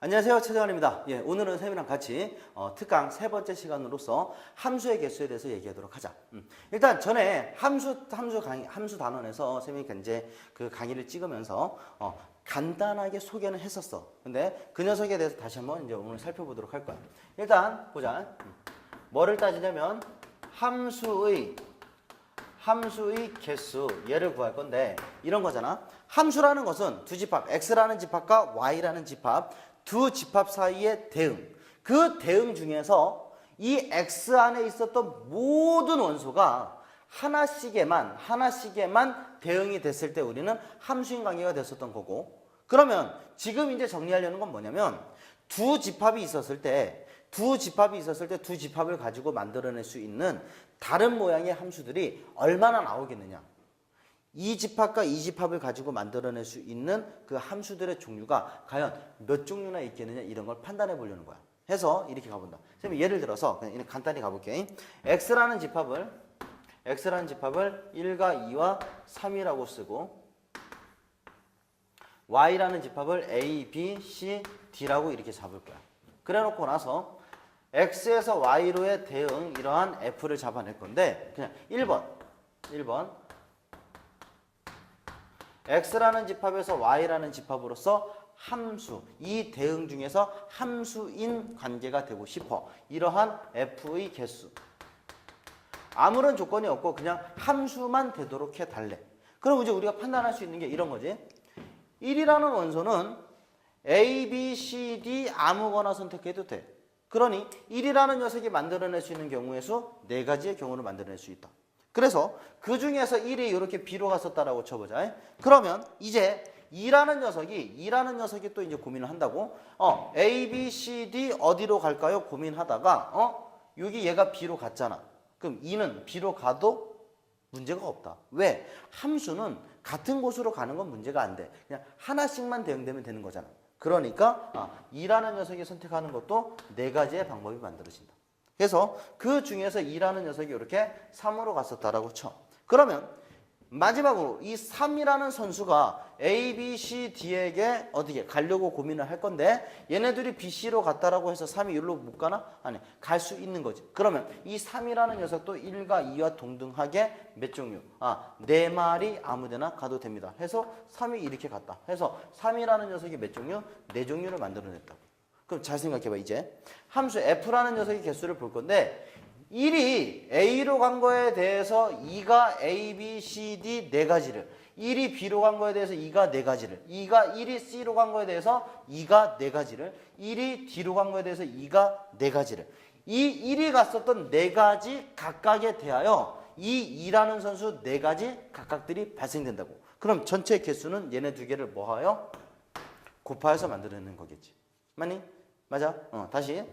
안녕하세요 최정환입니다. 예, 오늘은 쌤이랑 같이 어, 특강 세 번째 시간으로서 함수의 개수에 대해서 얘기하도록 하자. 음. 일단 전에 함수 함수 강의 함수 단원에서 쌤이 이제 그 강의를 찍으면서 어, 간단하게 소개는 했었어. 근데 그 녀석에 대해서 다시 한번 이제 오늘 살펴보도록 할 거야. 일단 보자. 음. 뭐를 따지냐면 함수의 함수의 개수 얘를 구할 건데 이런 거잖아. 함수라는 것은 두 집합 x라는 집합과 y라는 집합 두 집합 사이의 대응. 그 대응 중에서 이 x 안에 있었던 모든 원소가 하나씩에만 하나씩에만 대응이 됐을 때 우리는 함수인 관계가 됐었던 거고 그러면 지금 이제 정리하려는 건 뭐냐면 두 집합이 있었을 때 두 집합이 있었을 때 두 집합을 가지고 만들어낼 수 있는 다른 모양의 함수들이 얼마나 나오겠느냐. 이 집합과 이 집합을 가지고 만들어낼 수 있는 그 함수들의 종류가 과연 몇 종류나 있겠느냐 이런 걸 판단해 보려는 거야. 해서 이렇게 가본다. 선생님 예를 들어서 그냥 간단히 가볼게. x라는 집합을 x라는 집합을 1과 2와 3이라고 쓰고 y라는 집합을 a, b, c, d라고 이렇게 잡을 거야. 그래 놓고 나서 x에서 y로의 대응 이러한 f를 잡아낼 건데 그냥 1번 1번 x라는 집합에서 y라는 집합으로서 함수 이 대응 중에서 함수인 관계가 되고 싶어. 이러한 f의 개수. 아무런 조건이 없고 그냥 함수만 되도록 해달래. 그럼 이제 우리가 판단할 수 있는 게 이런 거지. 1이라는 원소는 A, B, C, D 아무거나 선택해도 돼. 그러니 1이라는 녀석이 만들어낼 수 있는 경우의 수네 가지의 경우를 만들어낼 수 있다 그래서 그 중에서 1이 이렇게 B로 갔었다라고 쳐보자. 그러면 이제 2라는 녀석이 2라는 녀석이 또 이제 고민을 한다고. 어, A, B, C, D 어디로 갈까요? 고민하다가 어, 여기 얘가 B로 갔잖아. 그럼 2는 B로 가도 문제가 없다. 왜? 함수는 같은 곳으로 가는 건 문제가 안 돼. 그냥 하나씩만 대응되면 되는 거잖아. 그러니까 아, 2라는 녀석이 선택하는 것도 네 가지의 방법이 만들어진다. 그래서 그 중에서 2라는 녀석이 이렇게 3으로 갔었다라고 쳐. 그러면 마지막으로 이 3이라는 선수가 A, B, C, D에게 어떻게 가려고 고민을 할 건데 얘네들이 B, C로 갔다라고 해서 3이 여기로 못 가나? 아니, 갈 수 있는 거지. 그러면 이 3이라는 녀석도 1과 2와 동등하게 몇 종류? 아, 네 마리 아무데나 가도 됩니다. 해서 3이 이렇게 갔다. 해서 3이라는 녀석이 몇 종류? 네 종류를 만들어냈다고. 그럼 잘 생각해봐 이제. 함수 f라는 녀석의 개수를 볼 건데 1이 a로 간 거에 대해서 2가 a, b, c, d 네 가지를. 1이 b로 간 거에 대해서 2가 네 가지를. 2가 1이 c로 간 거에 대해서 2가 네 가지를. 1이 d로 간 거에 대해서 2가 네 가지를. 이 1이 갔었던 네 가지 각각에 대하여 이 2라는 선수 네 가지 각각들이 발생된다고. 그럼 전체 개수는 얘네 두 개를 뭐하여? 곱하여서 만들어내는 거겠지. 맞니? 맞아? 어, 다시.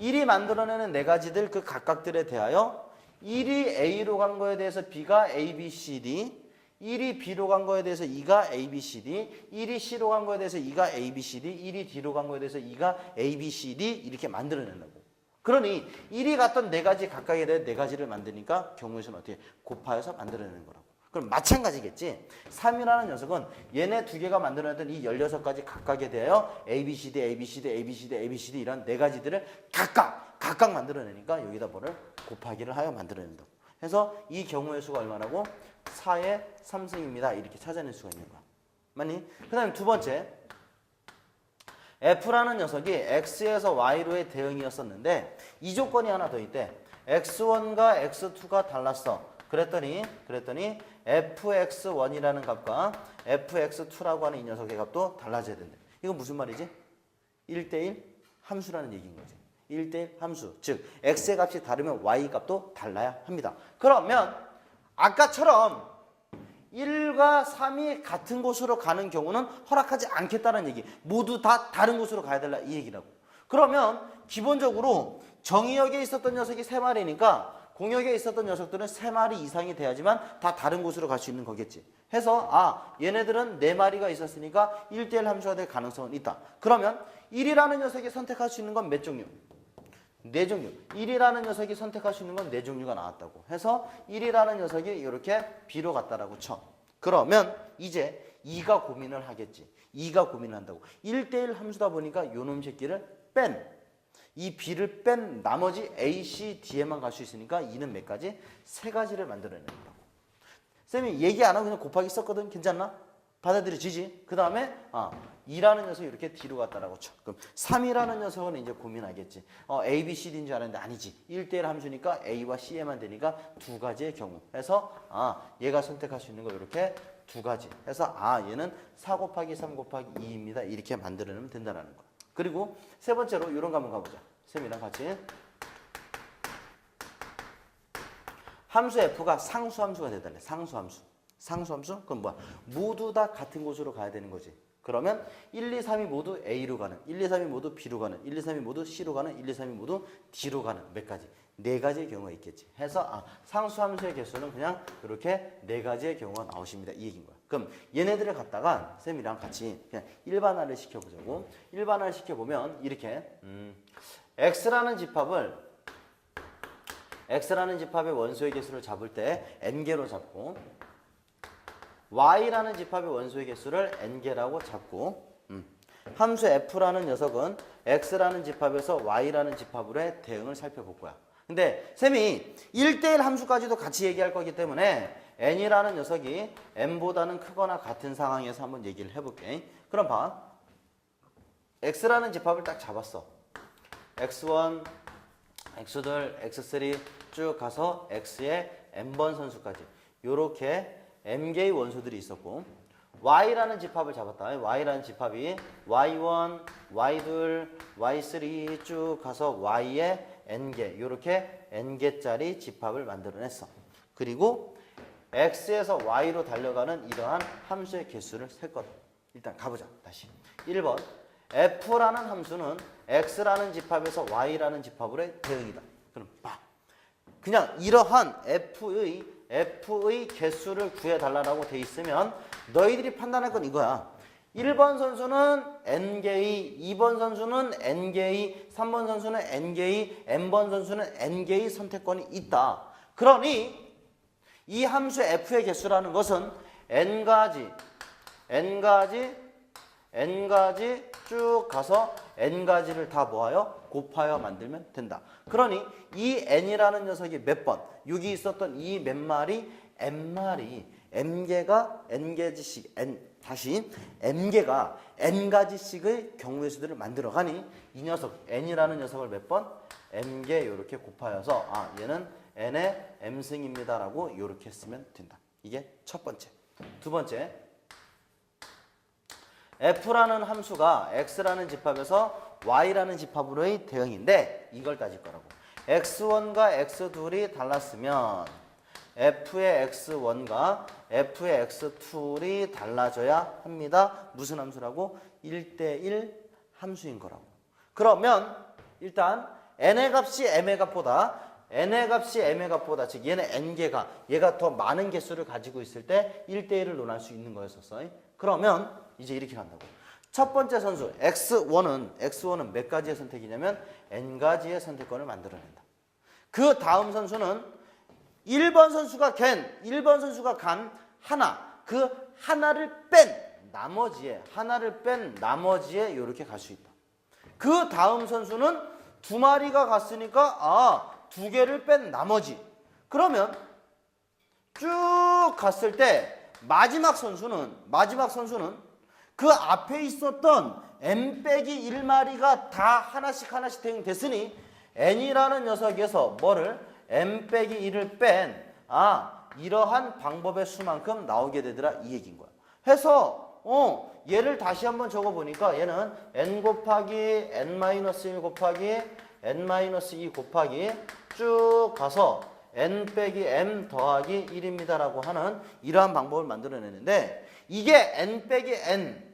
1이 만들어내는 네 가지들 그 각각들에 대하여 1이 A로 간 거에 대해서 B가 A, B, C, D 1이 B로 간 거에 대해서 2가 A, B, C, D 1이 C로 간 거에 대해서 2가 A, B, C, D 1이 D로 간 거에 대해서 2가 A, B, C, D 이렇게 만들어낸다고 그러니 1이 갔던 네 가지 각각에 대해 네 가지를 만드니까 경우의 수는 어떻게 곱하여서 만들어내는 거라고 그럼 마찬가지겠지. 3이라는 녀석은 얘네 두 개가 만들어냈던 이 16가지 각각에 대하여 A, B, C, D, A, B, C, D, A, B, C, D, A, B, C, D 이런 네 가지들을 각각, 각각 만들어내니까 여기다 뭐를 곱하기를 하여 만들어낸다고. 해서 이 경우의 수가 얼마라고? 4의 3승입니다. 이렇게 찾아낼 수가 있는 거야. 맞니? 그 다음에 두 번째. F라는 녀석이 X에서 Y로의 대응이었었는데 이 조건이 하나 더 있대. X1과 X2가 달랐어. 그랬더니 그랬더니 fx1이라는 값과 fx2라고 하는 이 녀석의 값도 달라져야 된다. 이건 무슨 말이지? 1대1 함수라는 얘기인 거지. 1대1 함수. 즉 x의 값이 다르면 y 값도 달라야 합니다. 그러면 아까처럼 1과 3이 같은 곳으로 가는 경우는 허락하지 않겠다는 얘기. 모두 다 다른 곳으로 가야 된다 이 얘기라고. 그러면 기본적으로 정의역에 있었던 녀석이 3마리니까 공역에 있었던 녀석들은 세 마리 이상이 돼야지만 다 다른 곳으로 갈 수 있는 거겠지. 해서 아 얘네들은 네 마리가 있었으니까 1대1 함수가 될 가능성은 있다. 그러면 1이라는 녀석이 선택할 수 있는 건 몇 종류? 네 종류. 1이라는 녀석이 선택할 수 있는 건 네 종류가 나왔다고. 해서 1이라는 녀석이 이렇게 B로 갔다라고 쳐. 그러면 이제 2가 고민을 하겠지. 2가 고민한다고. 1대1 함수다 보니까 요놈 새끼를 뺀. 이 B를 뺀 나머지 A, C, D에만 갈 수 있으니까 2는 몇 가지? 세 가지를 만들어내는 거라고. 쌤이 얘기 안 하고 그냥 곱하기 썼거든. 괜찮나? 받아들여지지? 그 다음에 아, 2라는 녀석이 이렇게 뒤로 갔다라고 쳐. 그럼 3이라는 녀석은 이제 고민하겠지. 어, A, B, C, D인 줄 알았는데 아니지. 1대1 함수니까 A와 C에만 되니까 두 가지의 경우. 해서 아, 얘가 선택할 수 있는 거 이렇게 두 가지. 해서 아, 얘는 4 곱하기 3 곱하기 2입니다. 이렇게 만들어내면 된다는 거야. 그리고 세 번째로 이런 거 한번 가보자. 쌤이랑 같이. 함수 f가 상수함수가 되달래. 상수함수. 상수함수? 그럼 뭐야? 모두 다 같은 곳으로 가야 되는 거지. 그러면 1, 2, 3이 모두 A로 가는, 1, 2, 3이 모두 B로 가는, 1, 2, 3이 모두 C로 가는, 1, 2, 3이 모두 D로 가는 몇 가지? 네 가지의 경우가 있겠지. 해서 아, 상수함수의 개수는 그냥 이렇게 네 가지의 경우가 나오십니다. 이 얘기인 거야. 그럼 얘네들을 갖다가 쌤이랑 같이 그냥 일반화를 시켜보자고. 일반화를 시켜보면 이렇게 음, X라는 집합을 x라는 집합의 원소의 개수를 잡을 때 n개로 잡고 y라는 집합의 원소의 개수를 n개라고 잡고 음. 함수 f라는 녀석은 x라는 집합에서 y라는 집합으로의 대응을 살펴볼 거야. 근데 쌤이 1대1 함수까지도 같이 얘기할 거기 때문에 n이라는 녀석이 n보다는 크거나 같은 상황에서 한번 얘기를 해볼게. 그럼 봐. x라는 집합을 딱 잡았어. x1, x2, x3 쭉 가서 x의 n번 선수까지 요렇게 m개의 원소들이 있었고 y라는 집합을 잡았다. y라는 집합이 y1, y2, y3 쭉 가서 y의 n개 요렇게 n개짜리 집합을 만들어냈어. 그리고 x에서 y로 달려가는 이러한 함수의 개수를 셀 거다. 일단 가보자. 다시. 1번 f라는 함수는 x라는 집합에서 y라는 집합으로의 대응이다. 그럼 봐. 그냥 이러한 f의 f의 개수를 구해 달라고 돼 있으면 너희들이 판단할 건 이거야. 1번 선수는 n개의, 2번 선수는 n개의, 3번 선수는 n개의, n번 선수는 n개의 선택권이 있다. 그러니 이 함수 f의 개수라는 것은 n가지, n가지, n가지 쭉 가서 n가지를 다 모아요 곱하여 만들면 된다. 그러니 이 n이라는 녀석이 몇 번, 여기 있었던 이 몇 마리, n마리, m개가 n개지씩, n 다시 m개가 n가지씩의 경우의 수들을 만들어 가니 이 녀석 n이라는 녀석을 몇 번, m개 이렇게 곱하여서 아 얘는 n의 m승입니다라고 이렇게 쓰면 된다. 이게 첫 번째. 두 번째. F라는 함수가 x라는 집합에서 y라는 집합으로의 대응인데 이걸 따질 거라고. x1과 x2이 달랐으면 f의 x1과 f의 x2이 달라져야 합니다. 무슨 함수라고? 1대1 함수인 거라고. 그러면 일단 n의 값이 m의 값보다 n의 값이 m의 값보다 즉 얘는 n개가 얘가 더 많은 개수를 가지고 있을 때 1대1을 논할 수 있는 거였었어. 그러면 이제 이렇게 간다고. 첫 번째 선수 x1은 x1은 몇 가지의 선택이냐면 n 가지의 선택권을 만들어낸다. 그 다음 선수는 1번 선수가 겐, 1번 선수가 간 하나, 그 하나를 뺀 나머지에 하나를 뺀 나머지에 이렇게 갈 수 있다. 그 다음 선수는 두 마리가 갔으니까 아, 두 개를 뺀 나머지. 그러면 쭉 갔을 때 마지막 선수는 마지막 선수는 그 앞에 있었던 n 빼기 1마리가 다 하나씩 하나씩 대응됐으니 n이라는 녀석에서 뭐를 n 빼기 1을 뺀 아, 이러한 방법의 수만큼 나오게 되더라 이 얘기인 거야. 해서 어, 얘를 다시 한번 적어 보니까 얘는 n 곱하기 n-1 곱하기 n-2 곱하기 쭉 가서 n 빼기 m 더하기 1입니다라고 하는 이러한 방법을 만들어내는데 이게 n 빼기 n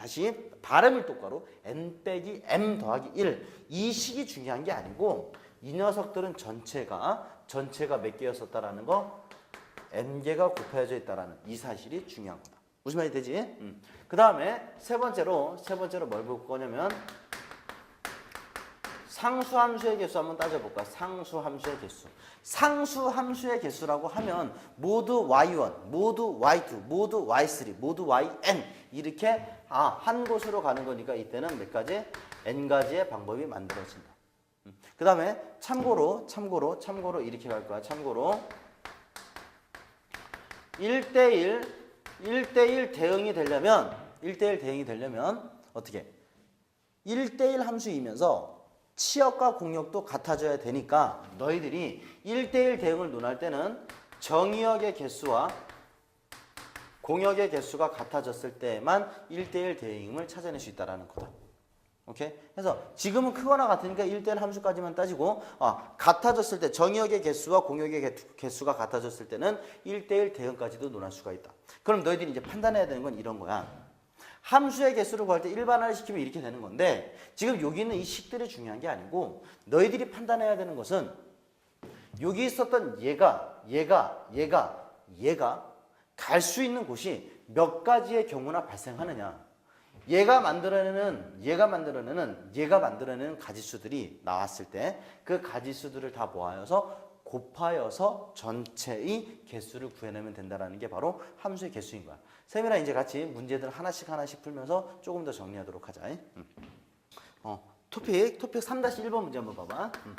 다시 발음을 똑바로 n 빼기 m 더하기 1 이 식이 중요한 게 아니고 이 녀석들은 전체가 전체가 몇 개였었다라는 거 n 개가 곱해져 있다라는 이 사실이 중요한 거다. 무슨 말이 되지? 음. 그 다음에 세 번째로 세 번째로 뭘 볼 거냐면 상수 함수의 개수 한번 따져볼까? 상수 함수의 개수. 상수 함수의 개수라고 하면 모두 y1, 모두 y2, 모두 y3, 모두 yn 이렇게 아, 한 곳으로 가는 거니까 이때는 몇 가지? n 가지의 방법이 만들어진다. 그 다음에 참고로 참고로 참고로 이렇게 갈 거야. 참고로 1대1 1대1 대응이 되려면 1대1 대응이 되려면 어떻게 1대1 함수이면서 치역과 공역도 같아져야 되니까 너희들이 1대1 대응을 논할 때는 정의역의 개수와 공역의 개수가 같아졌을 때만 1대1 대응을 찾아낼 수 있다는 거다. 오케이? 그래서 지금은 크거나 같으니까 1대1 함수까지만 따지고 아, 같아졌을 때 정의역의 개수와 공역의 개- 개수가 같아졌을 때는 1대1 대응까지도 논할 수가 있다. 그럼 너희들이 이제 판단해야 되는 건 이런 거야. 함수의 개수를 구할 때 일반화를 시키면 이렇게 되는 건데 지금 여기 있는 이 식들이 중요한 게 아니고 너희들이 판단해야 되는 것은 여기 있었던 얘가 얘가 얘가 얘가 갈 수 있는 곳이 몇 가지의 경우나 발생하느냐. 얘가 만들어내는 얘가 만들어내는 얘가 만들어내는 가지수들이 나왔을 때 그 가지수들을 다 모아서 곱하여서 전체의 개수를 구해내면 된다라는 게 바로 함수의 개수인 거야. 쌤이랑 이제 같이 문제들 하나씩 하나씩 풀면서 조금 더 정리하도록 하자. 음. 어, 토픽 토픽 3-1번 문제 한번 봐봐. 음.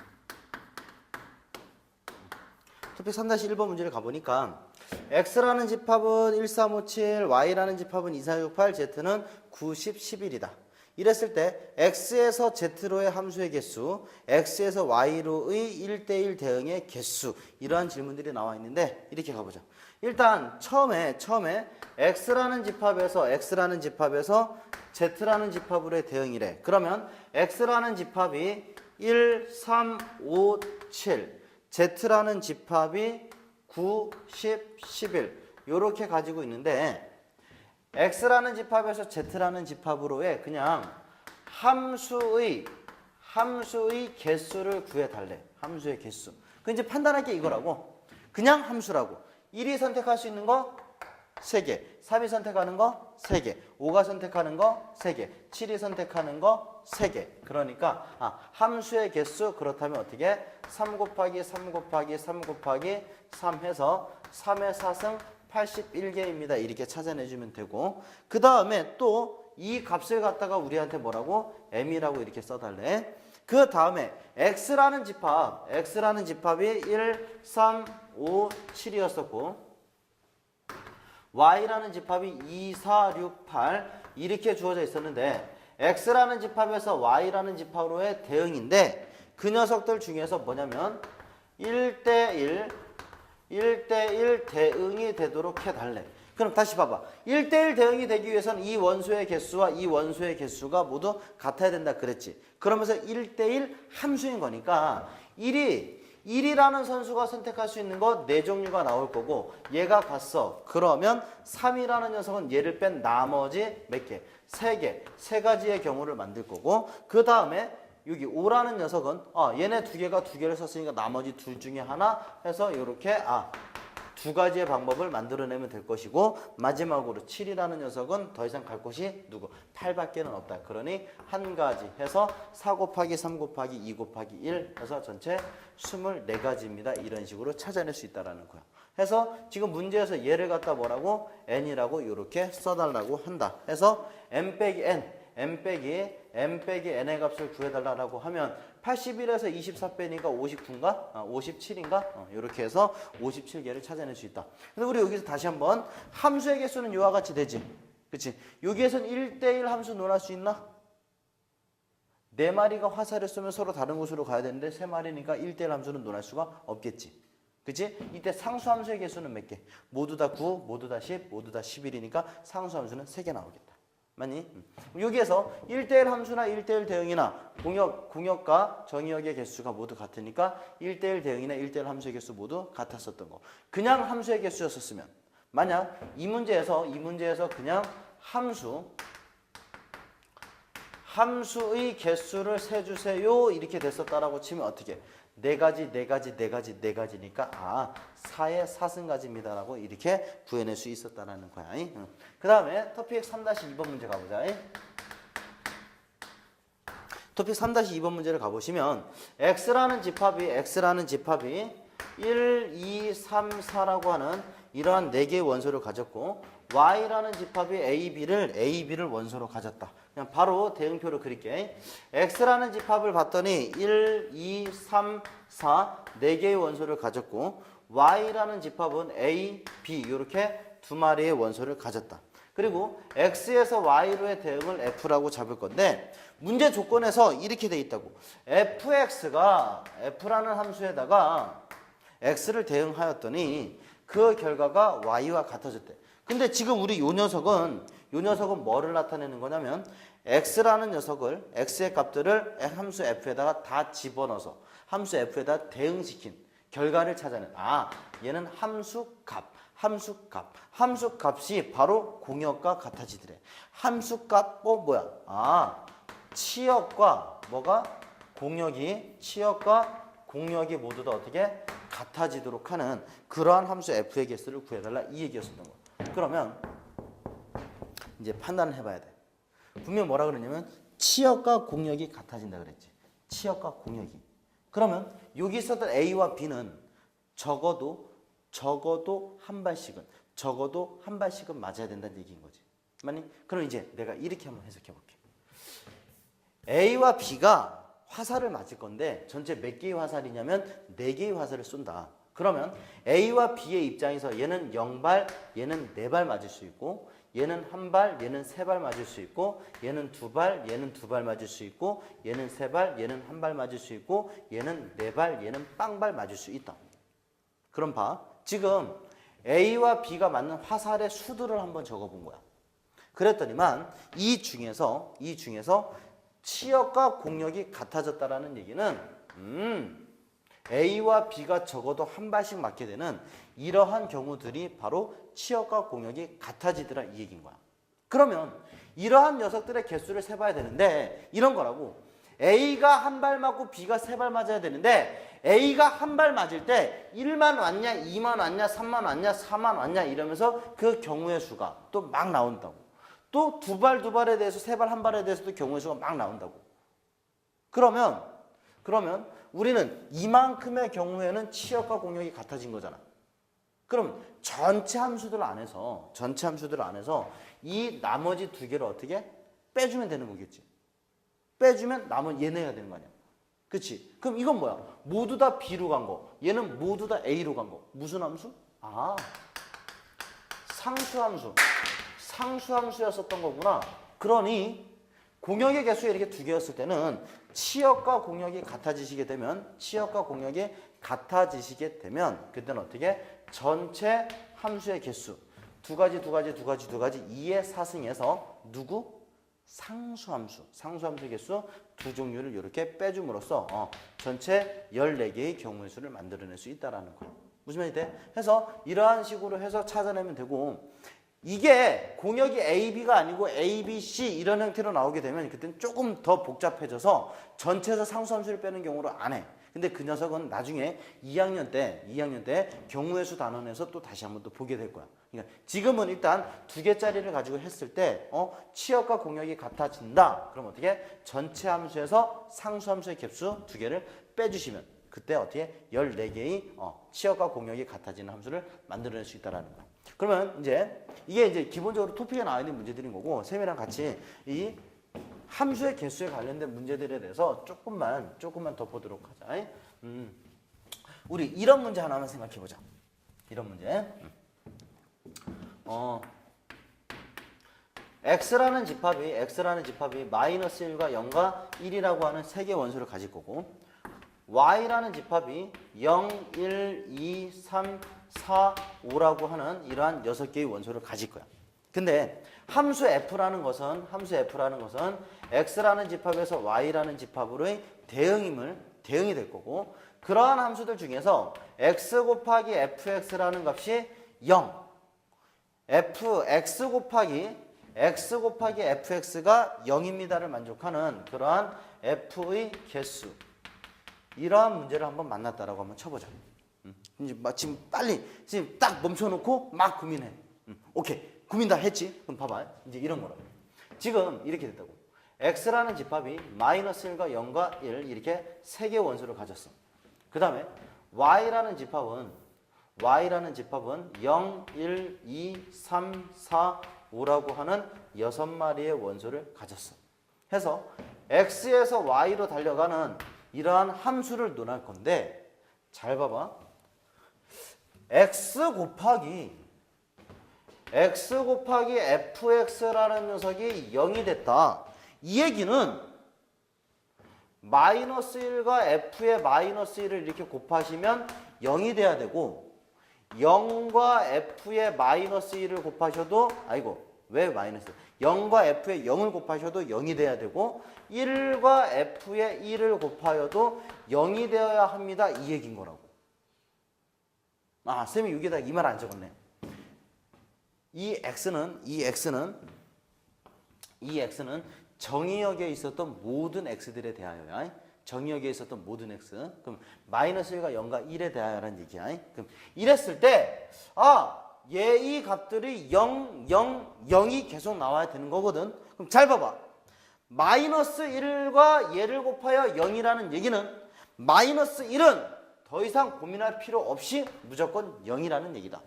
토픽 3-1번 문제를 가보니까 x라는 집합은 1357, y라는 집합은 2468, z는 90, 11이다. 이랬을 때 x에서 z로의 함수의 개수, x에서 y로의 1대1 대응의 개수 이러한 질문들이 나와 있는데 이렇게 가보자. 일단 처음에 처음에 x라는 집합에서 x라는 집합에서 z라는 집합으로의 대응이래. 그러면 x라는 집합이 1, 3, 5, 7 Z라는 집합이 9, 10, 11 이렇게 가지고 있는데 X라는 집합에서 Z라는 집합으로의 그냥 함수의 함수의 개수를 구해 달래. 함수의 개수. 그 이제 판단할 게 이거라고. 그냥 함수라고. 1이 선택할 수 있는 거 3개, 3이 선택하는 거 3개, 5가 선택하는 거 3개, 7이 선택하는 거 3개. 그러니까 아, 함수의 개수 그렇다면 어떻게? 3 곱하기 3 곱하기 3 곱하기 3 해서 3의 4승 81개입니다. 이렇게 찾아내주면 되고 그 다음에 또 이 값을 갖다가 우리한테 뭐라고? m이라고 이렇게 써달래. 그 다음에 x라는 집합, x라는 집합이 1, 3, 5, 7이었었고 y라는 집합이 2, 4, 6, 8 이렇게 주어져 있었는데 x라는 집합에서 y라는 집합으로의 대응인데 그 녀석들 중에서 뭐냐면 1대1 1대1 대응이 되도록 해달래. 그럼 다시 봐봐. 1대1 대응이 되기 위해서는 이 원소의 개수와 이 원소의 개수가 모두 같아야 된다 그랬지. 그러면서 1대1 함수인 거니까 1이 1이라는 선수가 선택할 수 있는 거 네 종류가 나올 거고 얘가 갔어. 그러면 3이라는 녀석은 얘를 뺀 나머지 몇 개? 세 개. 세 가지의 경우를 만들 거고 그 다음에 여기 5라는 녀석은 아, 얘네 두 개가 두 개를 썼으니까 나머지 둘 중에 하나 해서 이렇게 아, 두 가지의 방법을 만들어내면 될 것이고 마지막으로 7이라는 녀석은 더 이상 갈 곳이 누구? 8밖에는 없다. 그러니 한 가지 해서 4 곱하기 3 곱하기 2 곱하기 1 해서 전체 24가지입니다. 이런 식으로 찾아낼 수 있다라는 거야. 해서 지금 문제에서 얘를 갖다 뭐라고? n이라고 이렇게 써달라고 한다. 해서 n 빼기 n m 빼기 m 빼기 n의 값을 구해달라고 하면 81에서 24 빼니까 59인가? 아, 57인가? 어, 이렇게 해서 57개를 찾아낼 수 있다. 근데 우리 여기서 다시 한번 함수의 개수는 이와 같이 되지. 그치? 여기에선 1대1 함수 논할 수 있나? 네 마리가 화살을 쏘면 서로 다른 곳으로 가야 되는데 세 마리니까 1대1 함수는 논할 수가 없겠지. 그치? 이때 상수함수의 개수는 몇 개? 모두 다 9, 모두 다 10, 모두 다 11이니까 상수함수는 3개 나오겠다. 맞니? 음. 여기에서 1대1 함수나 1대1 대응이나 공역, 공역과 정의역의 개수가 모두 같으니까 1대1 대응이나 1대1 함수의 개수 모두 같았었던 거. 그냥 함수의 개수였었으면 만약 이 문제에서 이 문제에서 그냥 함수 함수의 개수를 세주세요 이렇게 됐었다라고 치면 어떻게 네 가지 네 가지 네 가지 네 가지니까 아 4의 4승가지입니다라고 이렇게 구해낼 수 있었다라는 거야 응. 그 다음에 터픽 3-2번 문제 가보자 응. 토픽 3-2번 문제를 가보시면 x라는 집합이 x라는 집합이 1, 2, 3, 4라고 하는 이러한 4개의 원소를 가졌고 y라는 집합이 a, b를 a, b를 원소로 가졌다. 그냥 바로 대응표를 그릴게. x라는 집합을 봤더니 1, 2, 3, 4 4개의 원소를 가졌고 y라는 집합은 a, b 이렇게 두 마리의 원소를 가졌다. 그리고 x에서 y로의 대응을 f라고 잡을 건데 문제 조건에서 이렇게 돼 있다고. fx가 f라는 함수에다가 x를 대응하였더니 그 결과가 y와 같아졌대. 근데 지금 우리 요 녀석은 요 녀석은 뭐를 나타내는 거냐면 x라는 녀석을 x의 값들을 함수 f에다가 다 집어넣어서 함수 f에다 대응시킨 결과를 찾아낸 아 얘는 함수 값 함수 값. 함수 값이 바로 공역과 같아지더래. 함수 값어 뭐야? 아 치역과 뭐가? 공역이 치역과 공역이 모두 다 어떻게 같아지도록 하는 그러한 함수 f의 개수를 구해달라 이 얘기였었던 거. 그러면 이제 판단을 해봐야 돼. 분명 뭐라 그러냐면 치역과 공역이 같아진다 그랬지. 치역과 공역이. 그러면 여기 있었던 A와 B는 적어도 적어도 한 발씩은 적어도 한 발씩은 맞아야 된다는 얘기인 거지. 맞니? 그럼 이제 내가 이렇게 한번 해석해 볼게. A와 B가 화살을 맞을 건데 전체 몇 개의 화살이냐면 네 개의 화살을 쏜다. 그러면 A와 B의 입장에서 얘는 0발, 얘는 4발 맞을 수 있고 얘는 한 발, 얘는 세 발 맞을 수 있고 얘는 두 발, 얘는 두 발 맞을 수 있고 얘는 세 발, 얘는 한 발 맞을 수 있고 얘는 네 발, 얘는 빵발 맞을 수 있다. 그럼 봐. 지금 A와 B가 맞는 화살의 수들을 한번 적어본 거야. 그랬더니만 이 중에서 이 중에서 치역과 공역이 같아졌다라는 얘기는 음, A와 B가 적어도 한 발씩 맞게 되는 이러한 경우들이 바로 치역과 공역이 같아지더라 이 얘기인 거야. 그러면 이러한 녀석들의 개수를 세봐야 되는데 이런 거라고 A가 한 발 맞고 B가 세 발 맞아야 되는데 A가 한 발 맞을 때 1만 왔냐, 2만 왔냐, 3만 왔냐, 4만 왔냐 이러면서 그 경우의 수가 또 막 나온다고. 또 두 발 두 발에 대해서 세 발 한 발에 대해서도 경우의 수가 막 나온다고. 그러면 그러면 우리는 이만큼의 경우에는 치역과 공역이 같아진 거잖아. 그럼 전체 함수들 안에서 전체 함수들 안에서 이 나머지 두 개를 어떻게 빼주면 되는 거겠지. 빼주면 남은 얘네가 되는 거 아니야. 그치? 그럼 이건 뭐야? 모두 다 B로 간 거. 얘는 모두 다 A로 간 거. 무슨 함수? 아, 상수함수. 상수함수였었던 거구나. 그러니 공역의 개수 이렇게 두 개였을 때는 치역과 공역이 같아지시게 되면 치역과 공역이 같아지시게 되면 그때는 어떻게 전체 함수의 개수 두 가지 두 가지 두 가지 두 가지 2의 사승에서 누구 상수함수 상수함수 개수 두 종류를 이렇게 빼줌으로써 어, 전체 14개의 경우의 수를 만들어낼 수 있다라는 거예요. 무슨 말이 돼? 해서 이러한 식으로 해서 찾아내면 되고 이게 공역이 A, B가 아니고 A, B, C 이런 형태로 나오게 되면 그때는 조금 더 복잡해져서 전체에서 상수함수를 빼는 경우로 안 해. 근데 그 녀석은 나중에 2학년 때, 2학년 때 경우의 수 단원에서 또 다시 한번 또 보게 될 거야. 그러니까 지금은 일단 두 개짜리를 가지고 했을 때, 어, 치역과 공역이 같아진다. 그럼 어떻게? 전체 함수에서 상수 함수의 겹수 두 개를 빼주시면 그때 어떻게? 14개의 어, 치역과 공역이 같아지는 함수를 만들어낼 수 있다라는 거야. 그러면 이제 이게 이제 기본적으로 토픽에 나와 있는 문제들인 거고 쌤이랑 같이 이 함수의 개수에 관련된 문제들에 대해서 조금만 조금만 더 보도록 하자. 음. 우리 이런 문제 하나만 생각해 보자. 이런 문제. 음. 어. x라는 집합이 x라는 집합이 마이너스 1과 0과 1이라고 하는 세 개의 원소를 가질 거고 y라는 집합이 0, 1, 2, 3, 4, 5라고 하는 이러한 여섯 개의 원소를 가질 거야. 근데 함수 f라는 것은 함수 f라는 것은 x라는 집합에서 y라는 집합으로의 대응임을 대응이 될 거고 그러한 함수들 중에서 x 곱하기 fx라는 값이 0 f x 곱하기 x 곱하기 fx가 0입니다를 만족하는 그러한 f의 개수. 이러한 문제를 한번 만났다라고 한번 쳐보자. 음, 이제 막 지금 빨리 지금 딱 멈춰놓고 막 고민해. 음, 오케이 고민 다 했지? 그럼 봐봐 이제 이런 거라. 지금 이렇게 됐다고. x라는 집합이 마이너스 1과 0과 1 이렇게 세 개의 원소를 가졌어. 그 다음에 y라는 집합은 y라는 집합은 0, 1, 2, 3, 4, 5라고 하는 여섯 마리의 원소를 가졌어. 해서 x에서 y로 달려가는 이러한 함수를 논할 건데 잘 봐봐. x 곱하기 x 곱하기 fx라는 녀석이 0이 됐다. 이 얘기는 마이너스 1과 f의 마이너스 1을 이렇게 곱하시면 0이 돼야 되고 0과 f의 마이너스 1을 곱하셔도 아이고 왜 마이너스 0과 f의 0을 곱하셔도 0이 돼야 되고 1과 f의 1을 곱하여도 0이 되어야 합니다. 이 얘기인 거라고. 아, 쌤이 여기다 이 말 안 적었네. 이 x는 이 x는 이 x는 정의역에 있었던 모든 x들에 대하여야 정의역에 있었던 모든 x. 그럼 마이너스 1과 0과 1에 대하여라는 얘기야 그럼 이랬을 때 아 얘 이 값들이 0, 0, 0이 계속 나와야 되는 거거든. 그럼 잘 봐봐. 마이너스 1과 얘를 곱하여 0이라는 얘기는 마이너스 1은 더 이상 고민할 필요 없이 무조건 0이라는 얘기다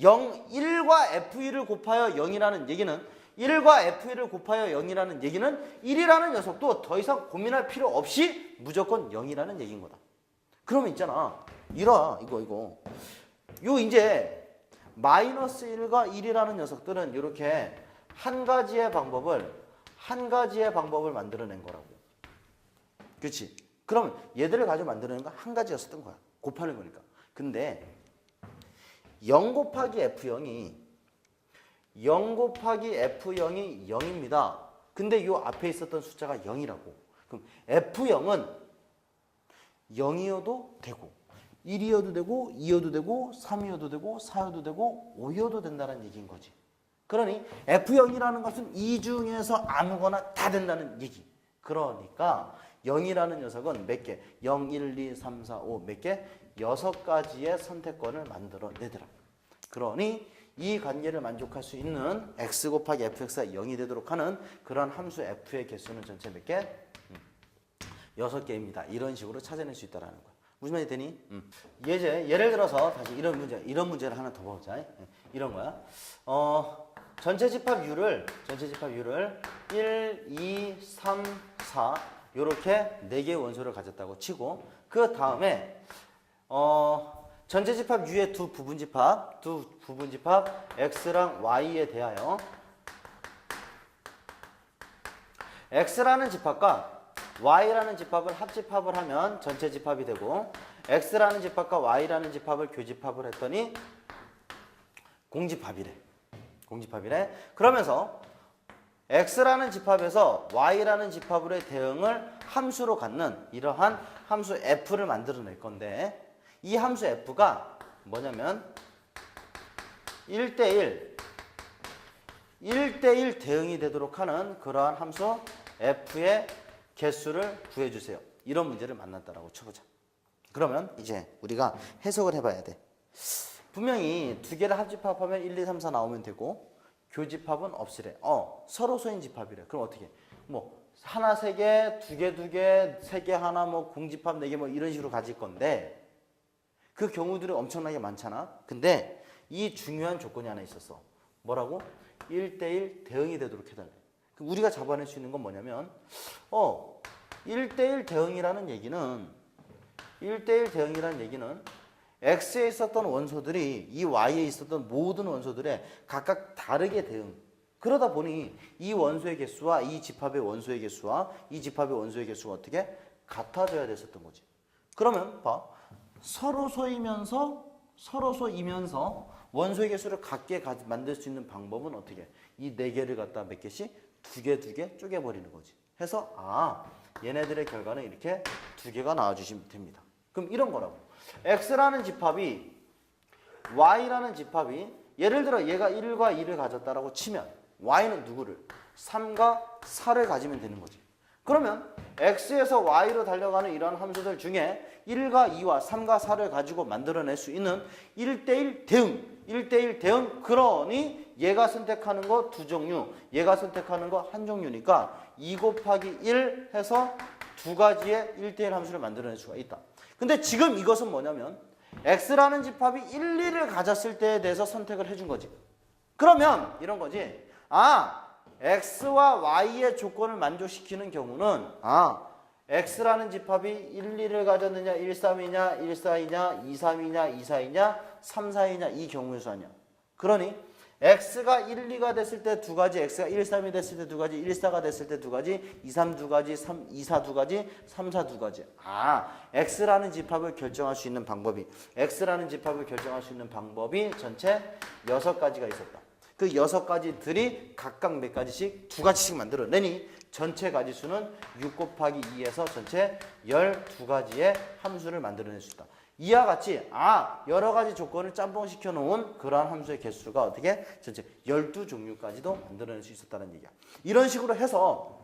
0, 1과 F1을 곱하여 0이라는 얘기는 1과 F1을 곱하여 0이라는 얘기는 1이라는 녀석도 더 이상 고민할 필요 없이 무조건 0이라는 얘기인 거다. 그러면 있잖아. 이라 이거 이거. 요 이제 마이너스 1과 1이라는 녀석들은 이렇게 한 가지의 방법을 한 가지의 방법을 만들어낸 거라고. 그렇지? 그러면 얘들을 가지고 만들어낸 건 한 가지였었던 거야. 곱하는 거니까. 근데 0 곱하기 F0이 0 곱하기 F0이 0입니다. 근데 요 앞에 있었던 숫자가 0이라고. 그럼 F0은 0이어도 되고 1이어도 되고 2여도 되고 3이어도 되고 4여도 되고 5여도 된다는 얘기인 거지. 그러니 F0이라는 것은 이 중에서 아무거나 다 된다는 얘기. 그러니까 0이라는 녀석은 몇 개? 0, 1, 2, 3, 4, 5 몇 개? 여섯 가지의 선택권을 만들어 내더라. 그러니 이 관계를 만족할 수 있는 x 곱하기 fx가 0이 되도록 하는 그런 함수 f의 개수는 전체 몇 개? 음, 여섯 개입니다. 이런 식으로 찾아낼 수 있다라는 거야. 무슨 말이 되니? 음. 예제 예를 들어서 다시 이런 문제 이런 문제를 하나 더 보자. 예, 이런 거야. 어 전체 집합 U를 전체 집합 U를 1, 2, 3, 4 요렇게 네 개의 원소를 가졌다고 치고 그 다음에 어 전체 집합 U의 두 부분 집합 두 부분 집합 X랑 Y에 대하여 X라는 집합과 Y라는 집합을 합집합을 하면 전체 집합이 되고 X라는 집합과 Y라는 집합을 교집합을 했더니 공집합이래. 공집합이래. 그러면서 x라는 집합에서 y라는 집합으로의 대응을 함수로 갖는 이러한 함수 f를 만들어낼 건데 이 함수 f가 뭐냐면 1대1 1대1 대응이 되도록 하는 그러한 함수 f의 개수를 구해주세요. 이런 문제를 만났다라고 쳐보자. 그러면 이제 우리가 해석을 해봐야 돼. 분명히 두 개를 합집합하면 1, 2, 3, 4 나오면 되고 교집합은 없으래. 어, 서로 소인 집합이래. 그럼 어떻게? 뭐 하나 세 개, 두 개 두 개, 세 개 하나 뭐 공집합 네 개 뭐 이런 식으로 가질 건데 그 경우들이 엄청나게 많잖아. 근데 이 중요한 조건이 하나 있었어. 뭐라고? 1대1 대응이 되도록 해달래. 그럼 우리가 잡아낼 수 있는 건 뭐냐면 어, 1대1 대응이라는 얘기는 1대1 대응이라는 얘기는 X에 있었던 원소들이 이 Y에 있었던 모든 원소들에 각각 다르게 대응. 그러다 보니 이 원소의 개수와 이 집합의 원소의 개수와 이 집합의 원소의 개수가 어떻게 같아져야 됐었던 거지. 그러면 봐. 서로 소이면서 서로 소이면서 원소의 개수를 가- 만들 수 있는 방법은 어떻게? 이 네 개를 갖다 몇 개씩 두 개 두 개 쪼개버리는 거지. 해서 아 얘네들의 결과는 이렇게 두 개가 나와주시면 됩니다. 그럼 이런 거라고. x라는 집합이 y라는 집합이 예를 들어 얘가 1과 2를 가졌다라고 치면 y는 누구를? 3과 4를 가지면 되는 거지. 그러면 x에서 y로 달려가는 이런 함수들 중에 1과 2와 3과 4를 가지고 만들어낼 수 있는 1대1 대응, 1대1 대응 그러니 얘가 선택하는 거 두 종류, 얘가 선택하는 거 한 종류니까 2 곱하기 1 해서 두 가지의 1대1 함수를 만들어낼 수가 있다. 근데 지금 이것은 뭐냐면 x라는 집합이 1, 2를 가졌을 때에 대해서 선택을 해준 거지. 그러면 이런 거지. 아, x와 y의 조건을 만족시키는 경우는 아, x라는 집합이 1, 2를 가졌느냐, 1, 3이냐, 1, 4이냐, 2, 3이냐, 2, 4이냐, 3, 4이냐 이 경우의 수냐. 그러니 x가 1, 2가 됐을 때 두 가지, x가 1, 3이 됐을 때 두 가지, 1, 4가 됐을 때 두 가지, 2, 3 두 가지, 3, 2, 4 두 가지, 3, 4 두 가지. 아, x라는 집합을 결정할 수 있는 방법이 x라는 집합을 결정할 수 있는 방법이 전체 여섯 가지가 있었다. 그 여섯 가지들이 각각 몇 가지씩 두 가지씩 만들어내니 전체 가지수는 6 곱하기 2에서 전체 12가지의 함수를 만들어낼 수 있다. 이와 같이 아 여러 가지 조건을 짬뽕시켜 놓은 그러한 함수의 개수가 어떻게 전체 12종류까지도 만들어낼 수 있었다는 얘기야. 이런 식으로 해서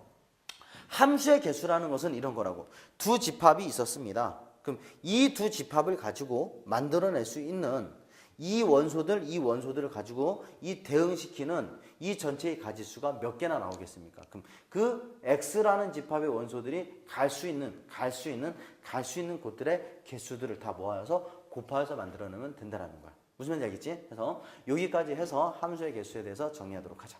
함수의 개수라는 것은 이런 거라고. 두 집합이 있었습니다. 그럼 이 두 집합을 가지고 만들어낼 수 있는 이 원소들, 이 원소들을 가지고 이 대응시키는 이 전체의 가지수가 몇 개나 나오겠습니까? 그럼 그 x라는 집합의 원소들이 갈 수 있는, 갈 수 있는, 갈 수 있는 곳들의 개수들을 다 모아서 곱하여서 만들어내면 된다는 거야. 무슨 말인지 알겠지? 그래서 여기까지 해서 함수의 개수에 대해서 정리하도록 하자.